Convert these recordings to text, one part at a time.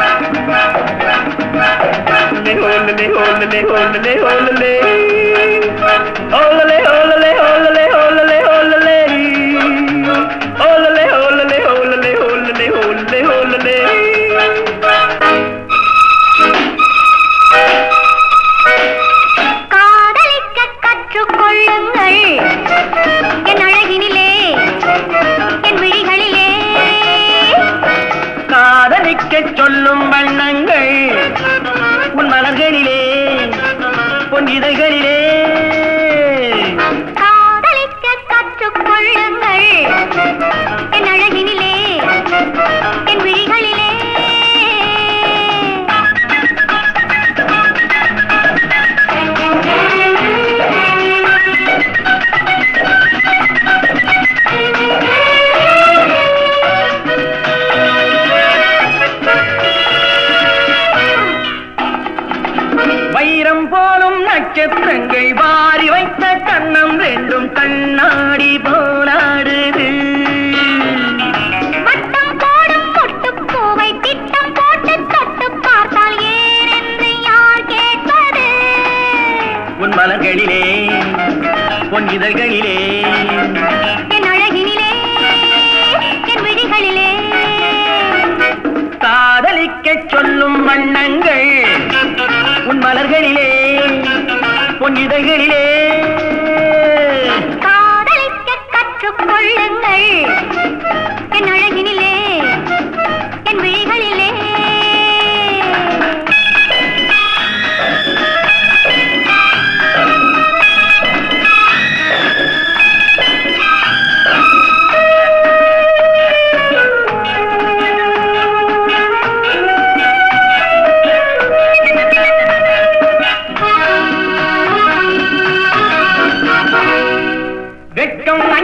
Ole, hold, ole, hold, ole, Hold, ole. காதலிக்கச் சொல்லும் வண்ணங்கள் உன் மலர்களிலே பொன் இதழ்களிலே. செத்தங்கை வாரி வைத்த கண்ணம் ரெண்டும் கண்ணாடி போராடுது உன் மலர்களிலே உன் இதழ்களிலே. என் அழகினிலே என் விழிகளிலே. காதலிக்க சொல்லும் வண்ணங்கள் உன் மலர்களிலே. பொன் இதழ்களிலே காதலிக்க கற்றுக்கொள்ளுங்கள் என் அழகினிலே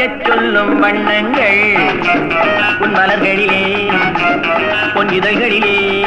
காதலிக்கச் சொல்லும் வண்ணங்கள். உன் மலர்களிலே பொன் இதழ்களிலே